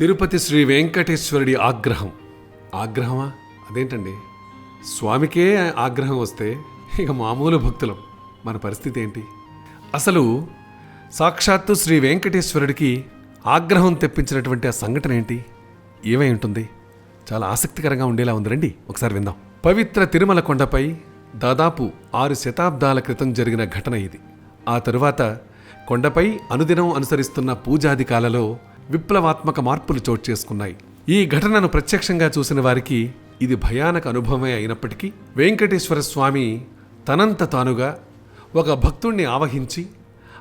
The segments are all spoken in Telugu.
తిరుపతి శ్రీ వెంకటేశ్వరుడి ఆగ్రహం. ఆగ్రహమా? అదేంటండి? స్వామికే ఆగ్రహం వస్తే ఇక మామూలు భక్తులం. మన పరిస్థితి ఏంటి? అసలు సాక్షాత్తు శ్రీ వెంకటేశ్వరుడికి ఆగ్రహం తెప్పించినటువంటి ఆ సంఘటన ఏంటి? ఏమై ఉంటుంది? చాలా ఆసక్తికరంగా ఉండేలా ఉంది. రండి ఒకసారి విందాం. పవిత్ర తిరుమల కొండపై దాదాపు ఆరు శతాబ్దాల క్రితం జరిగిన ఘటన ఇది. ఆ తరువాత కొండపై అనుదినం అనుసరిస్తున్న పూజాధికాలలో విప్లవాత్మక మార్పులు చోటు చేసుకున్నాయి. ఈ ఘటనను ప్రత్యక్షంగా చూసిన వారికి ఇది భయానక అనుభవమే అయినప్పటికీ వెంకటేశ్వర స్వామి తనంత తానుగా ఒక భక్తుణ్ణి ఆవహించి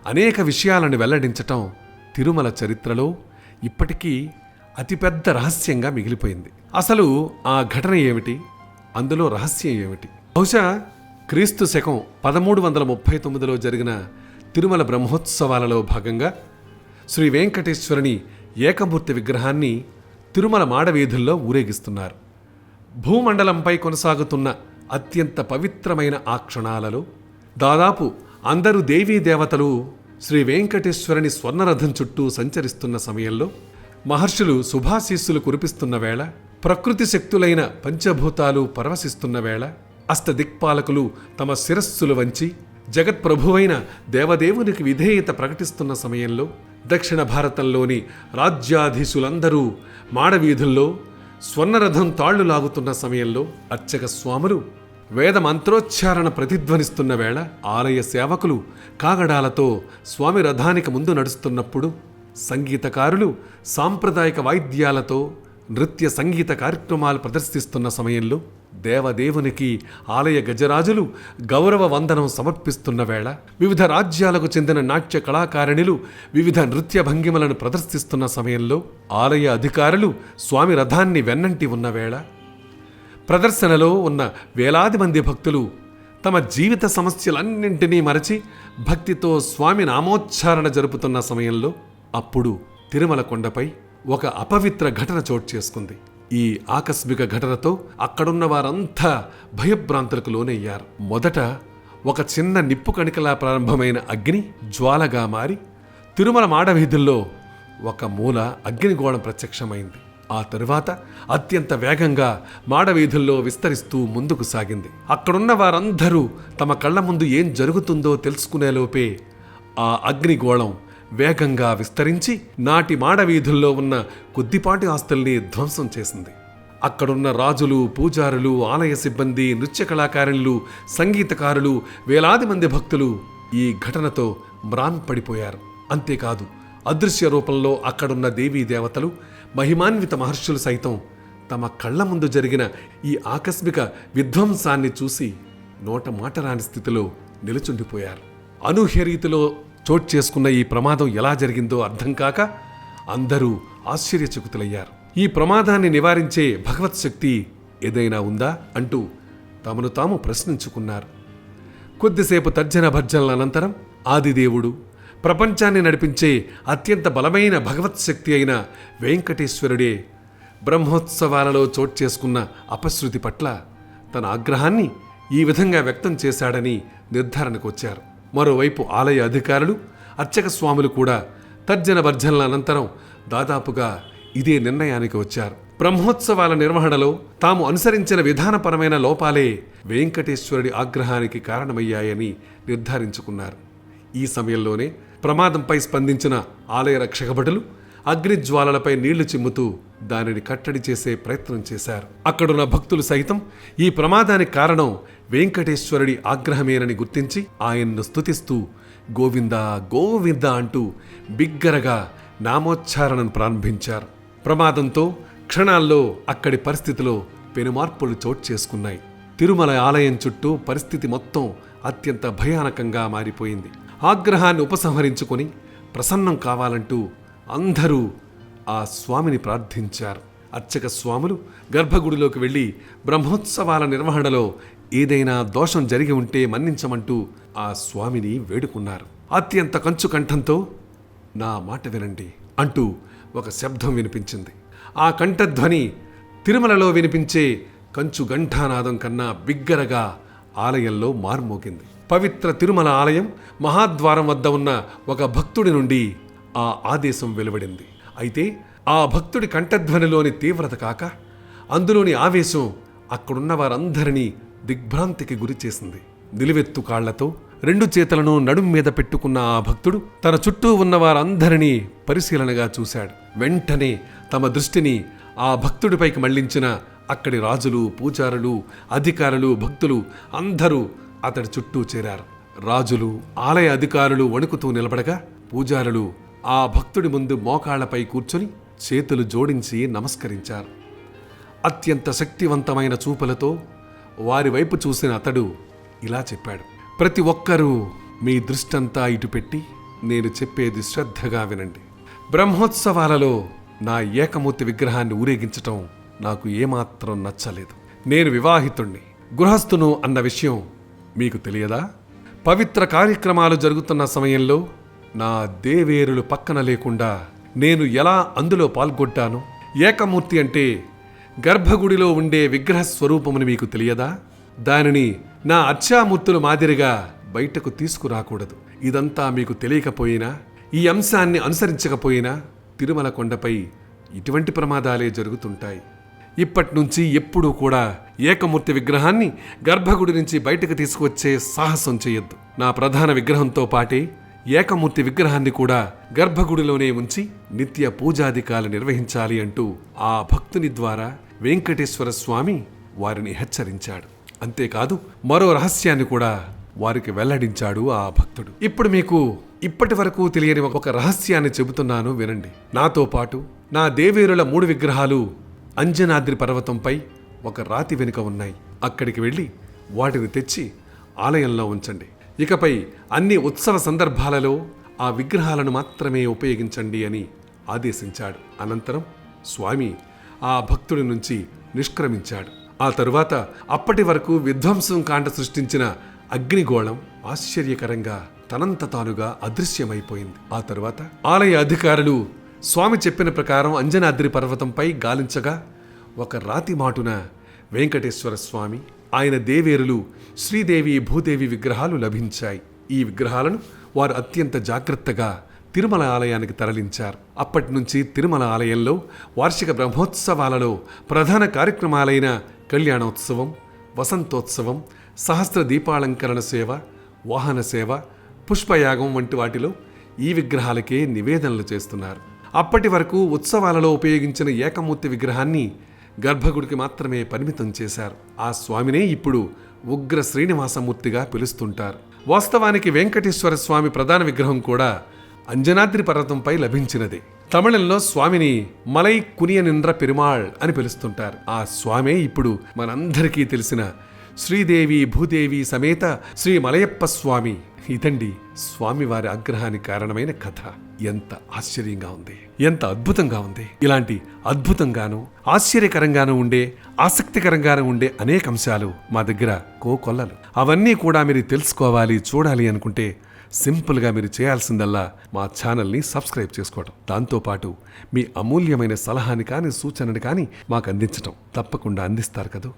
అనేక విషయాలను వెల్లడించటం తిరుమల చరిత్రలో ఇప్పటికీ అతిపెద్ద రహస్యంగా మిగిలిపోయింది. అసలు ఆ ఘటన ఏమిటి? అందులో రహస్యం ఏమిటి? బహుశా క్రీస్తు శకం పదమూడు వందల ముప్పై తొమ్మిదిలో జరిగిన తిరుమల బ్రహ్మోత్సవాలలో భాగంగా శ్రీ వెంకటేశ్వరుని ఏకమూర్తి విగ్రహాన్ని తిరుమల మాడవీధుల్లో ఊరేగిస్తున్నారు. భూమండలంపై కొనసాగుతున్న అత్యంత పవిత్రమైన ఆ క్షణాలలో దాదాపు అందరూ దేవీ దేవతలు శ్రీ వెంకటేశ్వరుని స్వర్ణరథం చుట్టూ సంచరిస్తున్న సమయంలో మహర్షులు శుభాశీస్సులు కురిపిస్తున్న వేళ ప్రకృతి శక్తులైన పంచభూతాలు పరవశిస్తున్న వేళ అష్టదిక్పాలకులు తమ శిరస్సులు వంచి జగత్ప్రభువైన దేవదేవునికి విధేయత ప్రకటిస్తున్న సమయంలో దక్షిణ భారతంలోని రాజ్యాధీశులందరూ మాడవీధుల్లో స్వర్ణరథం తాళ్ళు లాగుతున్న సమయంలో అర్చక స్వాములు వేద మంత్రోచ్చారణ ప్రతిధ్వనిస్తున్న వేళ ఆలయ సేవకులు కాగడాలతో స్వామి రథానికి ముందు నడుస్తున్నప్పుడు సంగీతకారులు సాంప్రదాయక వాయిద్యాలతో నృత్య సంగీత కార్యక్రమాలు ప్రదర్శిస్తున్న సమయంలో దేవదేవునికి ఆలయ గజరాజులు గౌరవ వందనం సమర్పిస్తున్న వేళ వివిధ రాజ్యాలకు చెందిన నాట్య కళాకారిణులు వివిధ నృత్య భంగిమలను ప్రదర్శిస్తున్న సమయంలో ఆలయ అధికారులు స్వామి రథాన్ని వెన్నంటి ఉన్న వేళ ప్రదర్శనలో ఉన్న వేలాది మంది భక్తులు తమ జీవిత సమస్యలన్నింటినీ మరచి భక్తితో స్వామి నామోచ్చారణ జరుపుతున్న సమయంలో అప్పుడు తిరుమల కొండపై ఒక అపవిత్ర ఘటన చోటు చేసుకుంది. ఈ ఆకస్మిక ఘటనతో అక్కడున్న వారంతా భయభ్రాంతులకు లోనయ్యారు. మొదట ఒక చిన్న నిప్పు కణికలా ప్రారంభమైన అగ్ని జ్వాలగా మారి తిరుమల మాడవీధుల్లో ఒక మూల అగ్నిగోళం ప్రత్యక్షమైంది. ఆ తరువాత అత్యంత వేగంగా మాడవీధుల్లో విస్తరిస్తూ ముందుకు సాగింది. అక్కడున్న వారందరూ తమ కళ్ళ ముందు ఏం జరుగుతుందో తెలుసుకునేలోపే ఆ అగ్నిగోళం వేగంగా విస్తరించి నాటి మాడవీధుల్లో ఉన్న కొద్దిపాటి ఆస్తుల్ని ధ్వంసం చేసింది. అక్కడున్న రాజులు పూజారులు ఆలయ సిబ్బంది నృత్య కళాకారులు సంగీతకారులు వేలాది మంది భక్తులు ఈ ఘటనతో మ్రాన్ పడిపోయారు. అంతేకాదు అదృశ్య రూపంలో అక్కడున్న దేవీ దేవతలు మహిమాన్విత మహర్షులు సైతం తమ కళ్ళ ముందు జరిగిన ఈ ఆకస్మిక విధ్వంసాన్ని చూసి నోట మాట రాని స్థితిలో నిలుచుండిపోయారు. అనూహ్య రీతిలో చోటు చేసుకున్న ఈ ప్రమాదం ఎలా జరిగిందో అర్థం కాక అందరూ ఆశ్చర్యచకుతులయ్యారు. ఈ ప్రమాదాన్ని నివారించే భగవత్ శక్తి ఏదైనా ఉందా అంటూ తమను తాము ప్రశ్నించుకున్నారు. కొద్దిసేపు తర్జన భర్జనల అనంతరం ఆదిదేవుడు ప్రపంచాన్ని నడిపించే అత్యంత బలమైన భగవత్ శక్తి అయిన వెంకటేశ్వరుడే బ్రహ్మోత్సవాలలో చోటు చేసుకున్న అపశృతి పట్ల తన ఆగ్రహాన్ని ఈ విధంగా వ్యక్తం చేశాడని నిర్ధారణకు వచ్చారు. మరోవైపు ఆలయ అధికారులు అర్చక స్వాములు కూడా తర్జన భర్జనల అనంతరం దాదాపుగా ఇదే నిర్ణయానికి వచ్చారు. బ్రహ్మోత్సవాల నిర్వహణలో తాము అనుసరించిన విధానపరమైన లోపాలే వెంకటేశ్వరుడి ఆగ్రహానికి కారణమయ్యాయని నిర్ధారించుకున్నారు. ఈ సమయంలోనే ప్రమాదంపై స్పందించిన ఆలయ రక్షకభటులు అగ్నిజ్వాలలపై నీళ్ళు చిమ్ముతూ దానిని కట్టడి చేసే ప్రయత్నం చేశారు. అక్కడున్న భక్తులు సైతం ఈ ప్రమాదానికి కారణం వెంకటేశ్వరుడి ఆగ్రహమేనని గుర్తించి ఆయన్ను స్తుతిస్తూ గోవింద గోవింద అంటూ బిగ్గరగా నామోచ్చారణను ప్రారంభించారు. ప్రమాదంతో క్షణాల్లో అక్కడి పరిస్థితిలో పెనుమార్పులు చోటు చేసుకున్నాయి. తిరుమల ఆలయం చుట్టూ పరిస్థితి మొత్తం అత్యంత భయానకంగా మారిపోయింది. ఆగ్రహాన్ని ఉపసంహరించుకొని ప్రసన్నం కావాలంటూ అందరూ ఆ స్వామిని ప్రార్థించారు. అర్చక స్వాములు గర్భగుడిలోకి వెళ్ళి బ్రహ్మోత్సవాల నిర్వహణలో ఏదైనా దోషం జరిగి ఉంటే మన్నించమంటూ ఆ స్వామిని వేడుకున్నారు. అత్యంత కంచు కంఠంతో నా మాట వినండి అంటూ ఒక శబ్దం వినిపించింది. ఆ కంఠధ్వని తిరుమలలో వినిపించే కంచు గంఠానాదం కన్నా బిగ్గరగా ఆలయంలో మార్మోగింది. పవిత్ర తిరుమల ఆలయం మహాద్వారం వద్ద ఉన్న ఒక భక్తుడి నుండి ఆ ఆదేశం వెలువడింది. అయితే ఆ భక్తుడి కంఠధ్వనిలోని తీవ్రత కాక అందులోని ఆవేశం అక్కడున్న వారందరినీ దిగ్భ్రాంతికి గురిచేసింది నిలువెత్తు కాళ్ళతో రెండు చేతులను నడుం మీద పెట్టుకున్న ఆ భక్తుడు తన చుట్టూ ఉన్న వారందరినీ పరిశీలనగా చూశాడు. వెంటనే తమ దృష్టిని ఆ భక్తుడిపైకి మళ్ళించిన అక్కడి రాజులు పూజారులు అధికారులు భక్తులు అందరూ అతడి చుట్టూ చేరారు. రాజులు ఆలయ అధికారులు వణుకుతూ నిలబడగా పూజారులు ఆ భక్తుడి ముందు మోకాళ్ళపై కూర్చొని చేతులు జోడించి నమస్కరించారు. అత్యంత శక్తివంతమైన చూపులతో వారి వైపు చూసిన అతడు ఇలా చెప్పాడు. ప్రతి ఒక్కరూ మీ దృష్టంతా ఇటు పెట్టి నేను చెప్పేది శ్రద్ధగా వినండి. బ్రహ్మోత్సవాలలో నా ఏకమూర్తి విగ్రహాన్ని ఊరేగించటం నాకు ఏమాత్రం నచ్చలేదు. నేను వివాహితుణ్ణి. గృహస్థును అన్న విషయం మీకు తెలియదా? పవిత్ర కార్యక్రమాలు జరుగుతున్న సమయంలో నా దేవేరులు పక్కన లేకుండా నేను ఎలా అందులో పాల్గొంటాను? ఏకమూర్తి అంటే గర్భగుడిలో ఉండే విగ్రహ స్వరూపముని మీకు తెలియదా? దానిని నా అర్చామూర్తుల మాదిరిగా బయటకు తీసుకురాకూడదు. ఇదంతా మీకు తెలియకపోయినా ఈ అంశాన్ని అనుసరించకపోయినా తిరుమల కొండపై ఇటువంటి ప్రమాదాలే జరుగుతుంటాయి. ఇప్పటి నుంచి ఎప్పుడూ కూడా ఏకమూర్తి విగ్రహాన్ని గర్భగుడి నుంచి బయటకు తీసుకువచ్చే సాహసం చేయొద్దు. నా ప్రధాన విగ్రహంతో పాటే ఏకమూర్తి విగ్రహాన్ని కూడా గర్భగుడిలోనే ఉంచి నిత్య పూజాధికాలు నిర్వహించాలి అంటూ ఆ భక్తుని ద్వారా వెంకటేశ్వర స్వామి వారిని హెచ్చరించాడు. అంతేకాదు మరో రహస్యాన్ని కూడా వారికి వెల్లడించాడు ఆ భక్తుడు. ఇప్పుడు మీకు ఇప్పటి వరకు తెలియని ఒక రహస్యాన్ని చెబుతున్నాను వినండి. నాతో పాటు నా దేవేరుల మూడు విగ్రహాలు అంజనాద్రి పర్వతంపై ఒక రాతి వెనుక ఉన్నాయి. అక్కడికి వెళ్ళి వాటిని తెచ్చి ఆలయంలో ఉంచండి. ఇకపై అన్ని ఉత్సవ సందర్భాలలో ఆ విగ్రహాలను మాత్రమే ఉపయోగించండి అని ఆదేశించాడు. అనంతరం స్వామి ఆ భక్తుడి నుంచి నిష్క్రమించాడు. ఆ తరువాత అప్పటి వరకు విధ్వంసం కాండ సృష్టించిన అగ్నిగోళం ఆశ్చర్యకరంగా తనంత తానుగా అదృశ్యమైపోయింది. ఆ తరువాత ఆలయ అధికారులు స్వామి చెప్పిన ప్రకారం అంజనాద్రి పర్వతంపై గాలించగా ఒక రాతి మాటున వెంకటేశ్వర స్వామి ఆయన దేవేరులు శ్రీదేవి భూదేవి విగ్రహాలు లభించాయి. ఈ విగ్రహాలను వారు అత్యంత జాగ్రత్తగా తిరుమల ఆలయానికి తరలించారు. అప్పటి నుంచి తిరుమల ఆలయంలో వార్షిక బ్రహ్మోత్సవాలలో ప్రధాన కార్యక్రమాలైన కళ్యాణోత్సవం వసంతోత్సవం సహస్ర దీపాలంకరణ సేవ వాహన సేవ పుష్పయాగం వంటి వాటిలో ఈ విగ్రహాలకే నివేదనలు చేస్తున్నారు. అప్పటి వరకు ఉత్సవాలలో ఉపయోగించిన ఏకమూర్తి విగ్రహాన్ని గర్భగుడికి మాత్రమే పరిమితం చేశారు. ఆ స్వామినే ఇప్పుడు ఉగ్ర శ్రీనివాసమూర్తిగా పిలుస్తుంటారు. వాస్తవానికి వెంకటేశ్వర స్వామి ప్రధాన విగ్రహం కూడా అంజనాద్రి పర్వతంపై లభించినది. తమిళంలో స్వామిని మలై కునియనింద్ర పెరుమాళ్ అని పిలుస్తుంటారు. ఆ స్వామే ఇప్పుడు మనందరికీ తెలిసిన శ్రీదేవి భూదేవి సమేత శ్రీ మలయప్ప స్వామి ఇదండి స్వామివారి ఆగ్రహానికి కారణమైన కథ. ఎంత ఆశ్చర్యంగా ఉంది. ఎంత అద్భుతంగా ఉంది. ఇలాంటి అద్భుతంగాను ఆశ్చర్యకరంగాను ఉండే ఆసక్తికరంగాను ఉండే అనేక అంశాలు మా దగ్గర కోకొల్లలు. అవన్నీ కూడా మీరు తెలుసుకోవాలి చూడాలి అనుకుంటే సింపుల్గా మీరు చేయాల్సిందల్లా మా ఛానల్ని సబ్స్క్రైబ్ చేసుకోవడం దాంతోపాటు మీ అమూల్యమైన సలహాని కానీ సూచనని కానీ మాకు అందించటం తప్పకుండా అందిస్తారు కదూ?